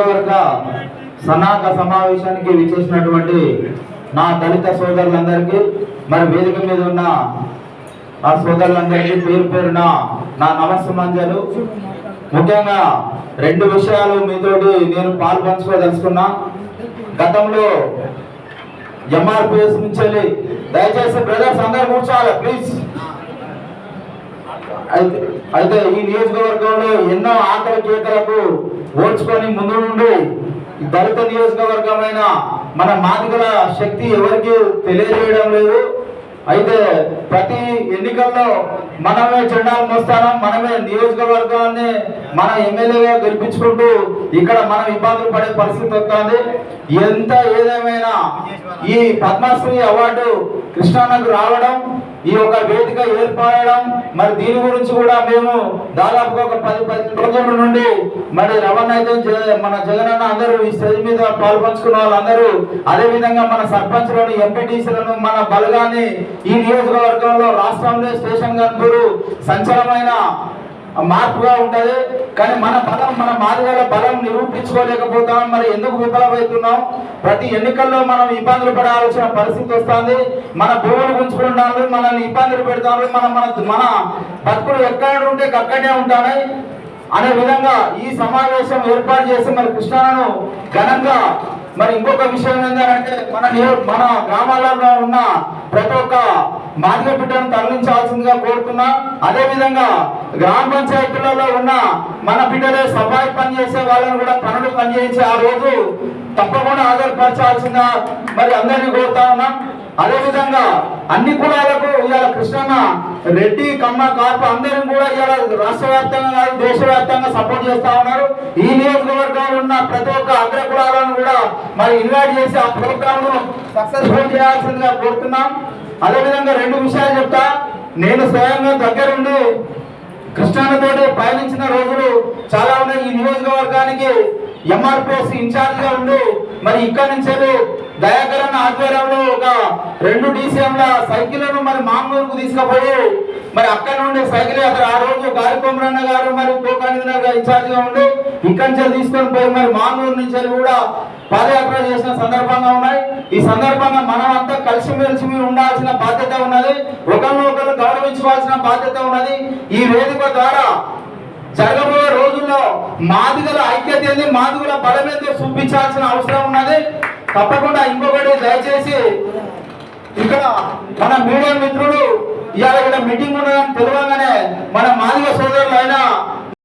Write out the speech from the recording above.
నియోజకవర్గ సన్నాహక సమావేశానికి విచ్చేసినటువంటి నా దళిత సోదరులందరికీ మరి వేదిక మీద ఉన్న ఆ సోదరులందరికీ పేరు పేరున నా నమస్సమాంజలు. ముఖ్యంగా రెండు విషయాలు మీతోటి నేను పాల్పంచుకోదలుచుకున్నా గతంలో ఎంఆర్పిఎస్ నుంచి వెళ్ళి దయచేసి బ్రదర్స్ అందరు కూర్చోవాలి ప్లీజ్. అయితే అయితే ఈ నియోజకవర్గంలో ఎన్నో ఆకలి కేకలకు ఓడ్చుకొని ముందు నుండి దళిత నియోజకవర్గమైన మన మాదిగల శక్తి ఎవరికి తెలియజేయడం లేదు. అయితే ప్రతి ఎన్నికల్లో మనమే జెండాలు మోస్తానం మనమే నియోజకవర్గాన్ని మన ఎమ్మెల్యేగా గెలిపించుకుంటూ ఇక్కడ మనం ఇబ్బందులు పడే పరిస్థితి వస్తుంది. ఎంత ఏదేమైనా ఈ పద్మశ్రీ అవార్డు కృష్ణానకు రావడం ఈ యొక్క వేదిక ఏర్పడడం మరి దీని గురించి కూడా మేము దాదాపుగా ఒక పది పది రోజుల నుండి మరి రవాణా అయితే జ- మన జగనన్న అందరూ ఈ స్టేజ్ మీద పాల్పంచుకున్న వాళ్ళందరూ అదే విధంగా మన సర్పంచ్లను ఎంపీటీసీలను మన బలగాన్ని ఈ నియోజకవర్గంలో రాష్ట్రంలో స్టేషన్ గన్పూరు సంచలనమైన మార్పుగా ఉంటది. కానీ మన బలం మన మాదిగల బలం నిరూపించుకోలేకపోతాం మరి ఎందుకు విఫలమవుతున్నాం? ప్రతి ఎన్నికల్లో మనం ఇబ్బందులు పడాల్సిన పరిస్థితి వస్తుంది. మన భూములు గుంజుకుంటాను మనల్ని ఇబ్బందులు పెడతారు మన మన మన బతుకులు ఎక్కడ ఉంటే అక్కడనే ఉంటాయి. అనే విధంగా ఈ సమావేశం ఏర్పాటు చేసి మరి కృష్ణాను ఘనంగా మరి ఇంకొక విషయం ఏంటంటే మన మన గ్రామాలలో ఉన్న ప్రతి ఒక్క మాదిక బిడ్డను తరలించాల్సిందిగా కోరుతున్నా. అదే విధంగా గ్రామ పంచాయతీలలో ఉన్న మన బిడ్డలే సఫాయి పని చేసే వాళ్ళని కూడా పనులు పనిచేసి ఆ రోజు తప్పకుండా ఆధారపరచాల్సిందిగా మరి అందరినీ కోరుతా ఉన్నాం. అదే విధంగా అన్ని కులాలకు ఇవాళ కృష్ణన్న రెడ్డి కమ్మ కార్పు అందరం కూడా ఇవాళ రాష్ట్ర వ్యాప్తంగా కాదు దేశవ్యాప్తంగా సపోర్ట్ చేస్తా ఉన్నారు. ఈ నియోజకవర్గంలో ఉన్న ప్రతి ఒక్క అగ్ర కులాలను కూడా మరి ఇన్వైట్ చేసి ఆ ప్రోగ్రామ్ను సక్సెస్ఫుల్ చేయాల్సిందిగా కోరుతున్నాం. అదే విధంగా రెండు విషయాలు చెప్తా. నేను స్వయంగా దగ్గరుండి కృష్ణానతోటి పయనించిన రోజులు చాలా ఉన్నాయి. నియోజకవర్గానికి ఎంఆర్పిఎస్ ఇన్ఛార్జ్గా ఉండి. మరి ఇక్కడ నుంచే దయాకరణ ఆధ్వర్యంలో ఒక రెండు డీసీఎంల సైకిళ్ళను మరి మామూలుకు తీసుకుపోయి మరి అక్కడ నుండి సైకిల్ అక్కడ ఆ రోజు గారి కొమరన్న గారు మరి కోకానిధి ఇన్ఛార్జ్గా ఉండి. ఇక్కడి నుంచి తీసుకొని పోయి మరి మామూలు నుంచి కూడా పాదయాత్ర చేసిన సందర్భంగా ఉన్నాయి. ఈ సందర్భంగా మనం అంతా కలిసిమెలిసి ఉండాల్సిన బాధ్యత ఉన్నది. ఒకరిని ఒకరు గౌరవించుకోవాల్సిన బాధ్యత ఉన్నది. ఈ వేదిక ద్వారా జరగబోయే రోజుల్లో మాదిగల ఐక్యత ఏంది? మాదిగల బలం ఏందో చూపించాల్సిన అవసరం ఉన్నది. తప్పకుండా ఇంకొకటి దయచేసి ఇక్కడ మన మీడియా మిత్రులు ఇవాళ ఇక్కడ మీటింగ్ ఉన్నదని తెలియగానే మన మాదిగ సోదరులు అయిన